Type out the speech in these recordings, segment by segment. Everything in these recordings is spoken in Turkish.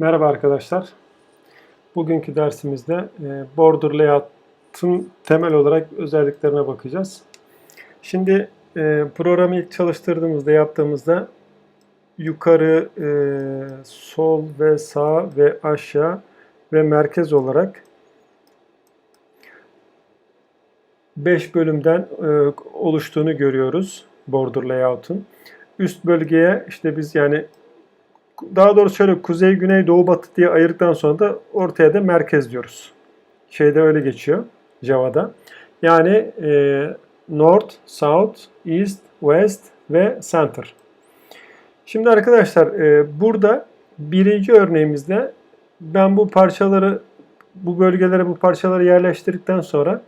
Merhaba arkadaşlar. Bugünkü dersimizde e, border layout'un temel olarak özelliklerine bakacağız. Şimdi e, programı ilk çalıştırdığımızda, yaptığımızda yukarı, e, sol ve sağ ve aşağı ve merkez olarak 5 bölümden oluştuğunu görüyoruz border layout'un. Üst bölgeye işte biz yani daha doğrusu şöyle kuzey, güney, doğu, batı diye ayırdıktan sonra da ortaya da merkez diyoruz. Şeyde öyle geçiyor Java'da. Yani e, North, South, East, West ve Center. Şimdi arkadaşlar e, burada birinci örneğimizde ben bu parçaları bu bölgelere bu parçaları yerleştirdikten sonra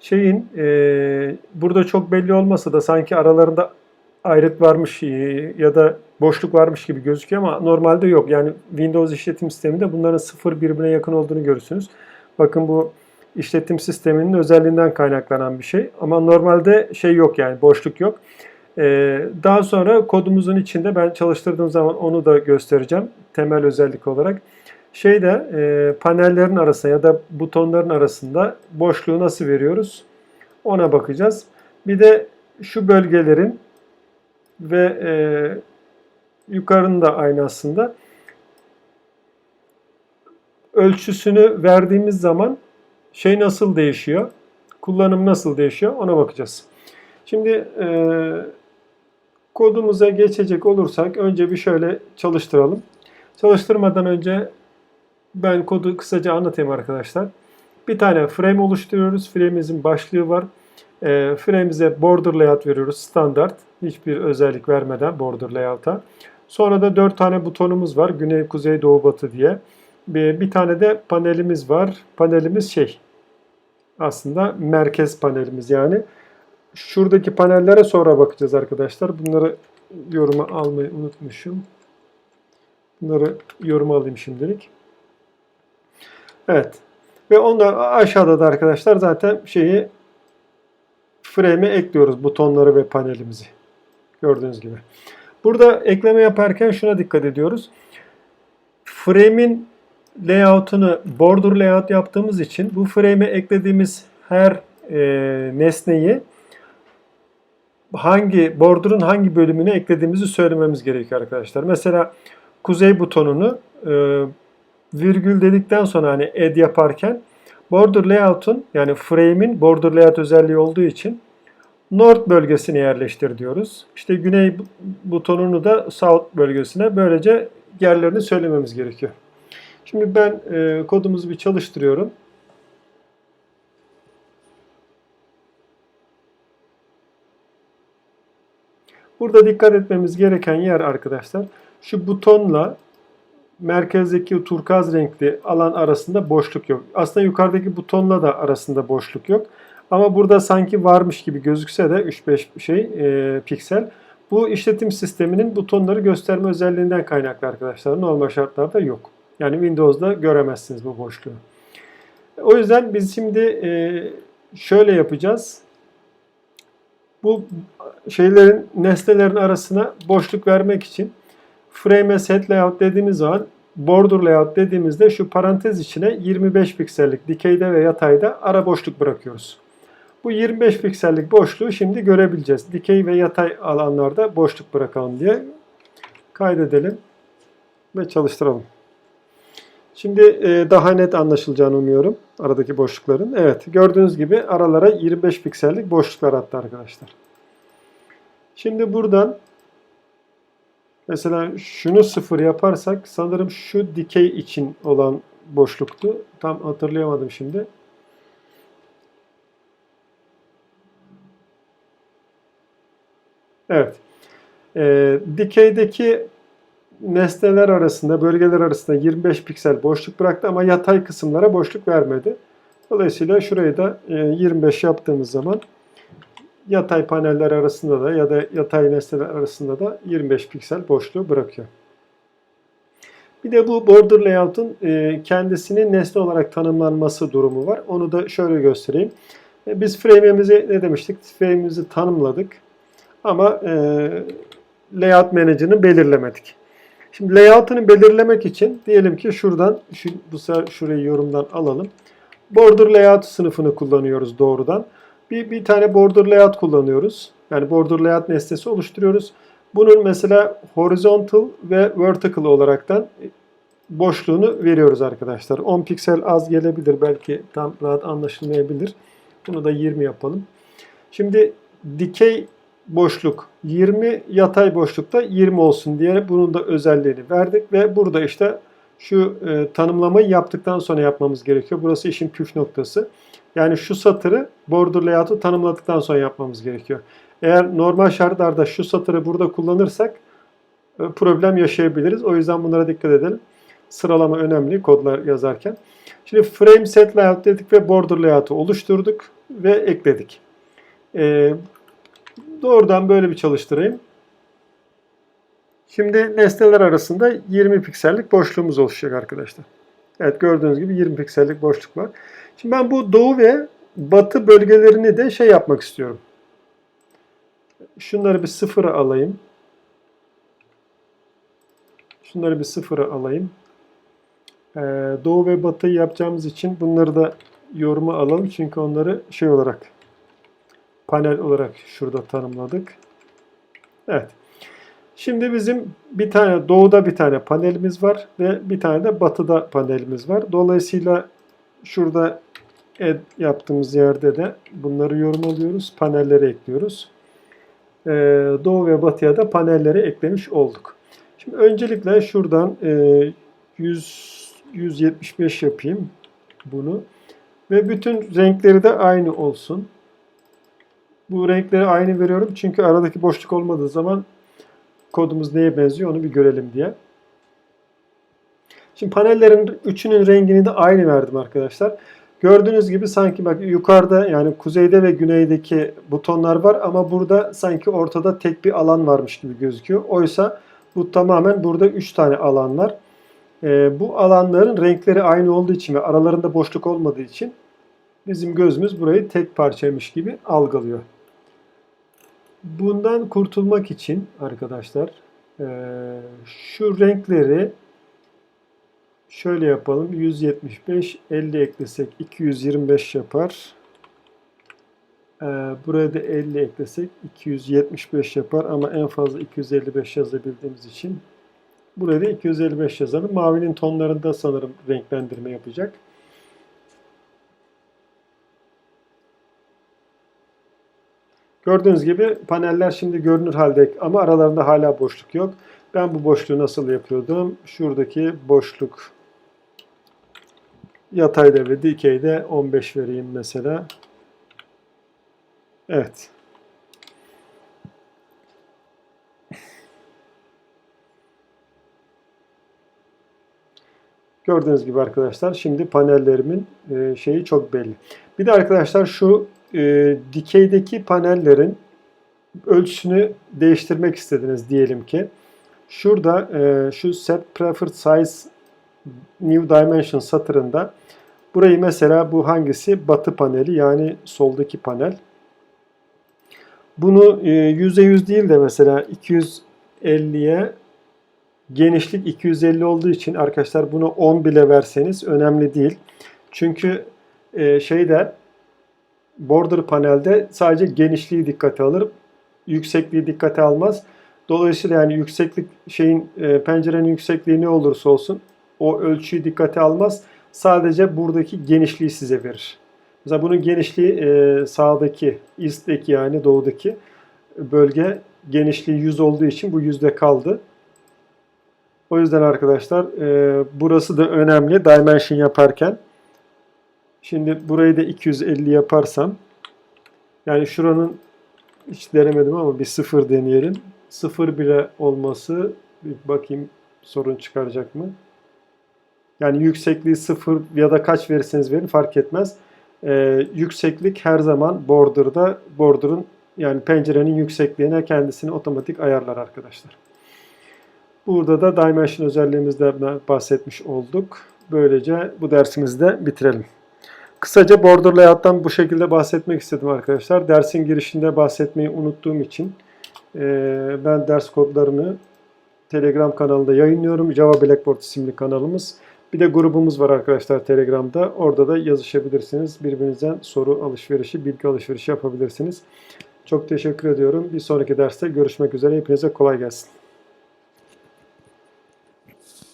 şeyin e, burada çok belli olmasa da sanki aralarında ayrık varmış e, ya da boşluk varmış gibi gözüküyor ama normalde yok. Yani Windows işletim sisteminde bunların sıfır birbirine yakın olduğunu görürsünüz. Bakın bu işletim sisteminin özelliğinden kaynaklanan bir şey. Ama normalde şey yok yani boşluk yok. Ee, daha sonra kodumuzun içinde ben çalıştırdığım zaman onu da göstereceğim temel özellik olarak. Şeyde e, panellerin arasında ya da butonların arasında boşluğu nasıl veriyoruz ona bakacağız. Bir de şu bölgelerin ve e, yukarının da aynı aslında. Ölçüsünü verdiğimiz zaman şey nasıl değişiyor? Kullanım nasıl değişiyor? Ona bakacağız. Şimdi e, kodumuza geçecek olursak önce bir şöyle çalıştıralım. Çalıştırmadan önce ben kodu kısaca anlatayım arkadaşlar. Bir tane frame oluşturuyoruz. Frame'imizin başlığı var. E, frame'imize border layout veriyoruz. Standart. Hiçbir özellik vermeden border layout'a. Sonra da 4 tane butonumuz var. Güney, kuzey, doğu, batı diye. Bir, bir tane de panelimiz var. Panelimiz şey aslında merkez panelimiz yani. Şuradaki panellere sonra bakacağız arkadaşlar. Bunları yoruma almayı unutmuşum. Bunları yoruma alayım şimdilik. Evet. Ve onda aşağıda da arkadaşlar zaten şeyi frame'e ekliyoruz butonları ve panelimizi. Gördüğünüz gibi. Burada ekleme yaparken şuna dikkat ediyoruz. Frame'in layout'unu border layout yaptığımız için bu frame'e eklediğimiz her e, nesneyi hangi border'ın hangi bölümüne eklediğimizi söylememiz gerekiyor arkadaşlar. Mesela kuzey butonunu e, virgül dedikten sonra hani add yaparken border layout'un yani frame'in border layout özelliği olduğu için North bölgesine yerleştir diyoruz. İşte güney butonunu da South bölgesine böylece yerlerini söylememiz gerekiyor. Şimdi ben e, kodumuzu bir çalıştırıyorum. Burada dikkat etmemiz gereken yer arkadaşlar şu butonla merkezdeki turkaz renkli alan arasında boşluk yok. Aslında yukarıdaki butonla da arasında boşluk yok. Ama burada sanki varmış gibi gözükse de 3-5 şey e, piksel. Bu işletim sisteminin butonları gösterme özelliğinden kaynaklı arkadaşlar. Normal şartlarda yok. Yani Windows'da göremezsiniz bu boşluğu. O yüzden biz şimdi e, şöyle yapacağız. Bu şeylerin nesnelerin arasına boşluk vermek için frame set layout dediğimiz zaman border layout dediğimizde şu parantez içine 25 piksellik dikeyde ve yatayda ara boşluk bırakıyoruz. Bu 25 piksellik boşluğu şimdi görebileceğiz. Dikey ve yatay alanlarda boşluk bırakalım diye kaydedelim ve çalıştıralım. Şimdi e, daha net anlaşılacağını umuyorum aradaki boşlukların. Evet gördüğünüz gibi aralara 25 piksellik boşluklar attı arkadaşlar. Şimdi buradan mesela şunu sıfır yaparsak sanırım şu dikey için olan boşluktu. Tam hatırlayamadım şimdi. Evet. E, dikeydeki nesneler arasında, bölgeler arasında 25 piksel boşluk bıraktı ama yatay kısımlara boşluk vermedi. Dolayısıyla şurayı da 25 yaptığımız zaman yatay paneller arasında da ya da yatay nesneler arasında da 25 piksel boşluğu bırakıyor. Bir de bu border layout'un kendisinin nesne olarak tanımlanması durumu var. Onu da şöyle göstereyim. Biz frame'imizi ne demiştik? Frame'imizi tanımladık. Ama e, layout manager'ını belirlemedik. Şimdi layout'unu belirlemek için diyelim ki şuradan şu, bu sefer şurayı yorumdan alalım. Border layout sınıfını kullanıyoruz doğrudan. Bir, bir tane border layout kullanıyoruz. Yani border layout nesnesi oluşturuyoruz. Bunun mesela horizontal ve vertical olaraktan boşluğunu veriyoruz arkadaşlar. 10 piksel az gelebilir belki tam rahat anlaşılmayabilir. Bunu da 20 yapalım. Şimdi dikey boşluk 20, yatay boşlukta 20 olsun diye bunun da özelliğini verdik ve burada işte şu e, tanımlamayı yaptıktan sonra yapmamız gerekiyor. Burası işin püf noktası. Yani şu satırı border layout'u tanımladıktan sonra yapmamız gerekiyor. Eğer normal şartlarda şu satırı burada kullanırsak e, problem yaşayabiliriz. O yüzden bunlara dikkat edelim. Sıralama önemli kodlar yazarken. Şimdi frame set layout dedik ve border layout'u oluşturduk ve ekledik. Ee, doğrudan böyle bir çalıştırayım. Şimdi nesneler arasında 20 piksellik boşluğumuz oluşacak arkadaşlar. Evet gördüğünüz gibi 20 piksellik boşluk var. Şimdi ben bu doğu ve batı bölgelerini de şey yapmak istiyorum. Şunları bir sıfıra alayım. Şunları bir sıfıra alayım. Ee, doğu ve batı yapacağımız için bunları da yoruma alalım. Çünkü onları şey olarak panel olarak şurada tanımladık. Evet. Şimdi bizim bir tane doğuda bir tane panelimiz var ve bir tane de batıda panelimiz var. Dolayısıyla şurada add yaptığımız yerde de bunları yorum alıyoruz. Panelleri ekliyoruz. Ee, doğu ve batıya da panelleri eklemiş olduk. Şimdi öncelikle şuradan e, 100 175 yapayım bunu. Ve bütün renkleri de aynı olsun. Bu renkleri aynı veriyorum çünkü aradaki boşluk olmadığı zaman kodumuz neye benziyor onu bir görelim diye. Şimdi panellerin üçünün rengini de aynı verdim arkadaşlar. Gördüğünüz gibi sanki bak yukarıda yani kuzeyde ve güneydeki butonlar var ama burada sanki ortada tek bir alan varmış gibi gözüküyor. Oysa bu tamamen burada 3 tane alan var. Ee, bu alanların renkleri aynı olduğu için ve aralarında boşluk olmadığı için bizim gözümüz burayı tek parçaymış gibi algılıyor. Bundan kurtulmak için arkadaşlar e, şu renkleri şöyle yapalım. 175, 50 eklesek 225 yapar. E, buraya da 50 eklesek 275 yapar ama en fazla 255 yazabildiğimiz için buraya da 255 yazalım. Mavinin tonlarında sanırım renklendirme yapacak. Gördüğünüz gibi paneller şimdi görünür halde ama aralarında hala boşluk yok. Ben bu boşluğu nasıl yapıyordum? Şuradaki boşluk yatayda ve dikeyde 15 vereyim mesela. Evet. Gördüğünüz gibi arkadaşlar şimdi panellerimin e, şeyi çok belli. Bir de arkadaşlar şu e, dikeydeki panellerin ölçüsünü değiştirmek istediniz diyelim ki. Şurada e, şu set preferred size new dimension satırında burayı mesela bu hangisi? Batı paneli yani soldaki panel. Bunu e, %100 değil de mesela 250'ye genişlik 250 olduğu için arkadaşlar bunu 10 bile verseniz önemli değil. Çünkü e, şeyde border panelde sadece genişliği dikkate alır. Yüksekliği dikkate almaz. Dolayısıyla yani yükseklik şeyin e, pencerenin yüksekliği ne olursa olsun o ölçüyü dikkate almaz. Sadece buradaki genişliği size verir. Mesela bunun genişliği e, sağdaki, east'teki yani doğudaki bölge genişliği 100 olduğu için bu yüzde kaldı. O yüzden arkadaşlar e, burası da önemli dimension yaparken. Şimdi burayı da 250 yaparsam yani şuranın hiç denemedim ama bir sıfır deneyelim. Sıfır bile olması bir bakayım sorun çıkaracak mı? Yani yüksekliği sıfır ya da kaç verirseniz verin fark etmez. Ee, yükseklik her zaman border'da border'ın yani pencerenin yüksekliğine kendisini otomatik ayarlar arkadaşlar. Burada da dimension özelliğimizden bahsetmiş olduk. Böylece bu dersimizi de bitirelim. Kısaca border layout'tan bu şekilde bahsetmek istedim arkadaşlar. Dersin girişinde bahsetmeyi unuttuğum için ben ders kodlarını Telegram kanalında yayınlıyorum. Java Blackboard isimli kanalımız. Bir de grubumuz var arkadaşlar Telegram'da. Orada da yazışabilirsiniz. Birbirinizden soru alışverişi, bilgi alışverişi yapabilirsiniz. Çok teşekkür ediyorum. Bir sonraki derste görüşmek üzere. Hepinize kolay gelsin.